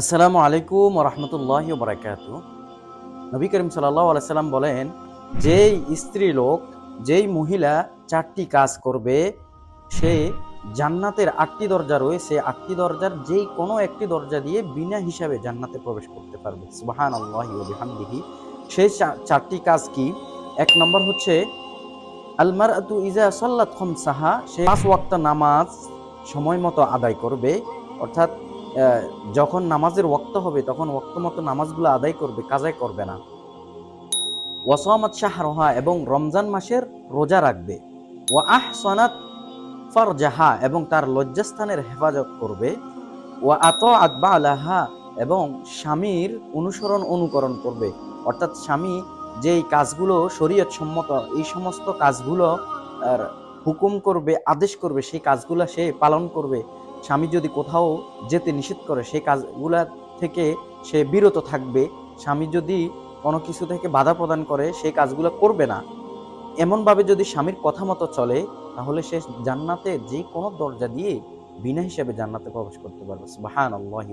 আসসালামু আলাইকুম রহমতুল্লাহ বারাকাতু নবী করিম সাল্লাহ আলাইসাল্লাম বলেন, যেই স্ত্রী লোক, যেই মহিলা চারটি কাজ করবে, সে জান্নাতের আটটি দরজা রয়েছে, আটটি দরজার যেই কোনো একটি দরজা দিয়ে বিনা হিসাবে জান্নাতে প্রবেশ করতে পারবে। সুবাহান আল্লাহ বিহামদিহি। সেই চারটি কাজ কি? এক নম্বর হচ্ছে আলমার আতু ইজা সাল্লাত সাহা সে পাঁচ ওয়াক্ত নামাজ সময় মতো আদায় করবে, অর্থাৎ যখন নামাজের ওয়াক্ত হবে, তখন ওয়াক্ত মতো নামাজগুলো আদায় করবে কাজাই করবে না। ওয়াসামাত শাহরহা এবং রমজান মাসের রোজা রাখবে। ওয়া আহ সনাত ফারজাহা এবং তার লজ্জাস্থানের হেফাজত করবে। ওয়া আত আতবা আলাহা এবং স্বামীর অনুসরণ অনুকরণ করবে। অর্থাৎ স্বামী যেই কাজগুলো শরীয়ত সম্মত, এই সমস্ত কাজগুলো হুকুম করবে, আদেশ করবে, সেই কাজগুলো সে পালন করবে। স্বামী যদি কোথাও যেতে নিষেধ করে, সেই কাজগুলা থেকে সে বিরত থাকবে। স্বামী যদি কোনো কিছু থেকে বাধা প্রদান করে, সেই কাজগুলো করবে না। এমনভাবে যদি স্বামীর কথা মতো চলে, তাহলে সে জান্নাতে যে কোনো দরজা দিয়ে বিনা হিসেবে জান্নাতে প্রবেশ করতে পারবে। বাহান আল্লাহ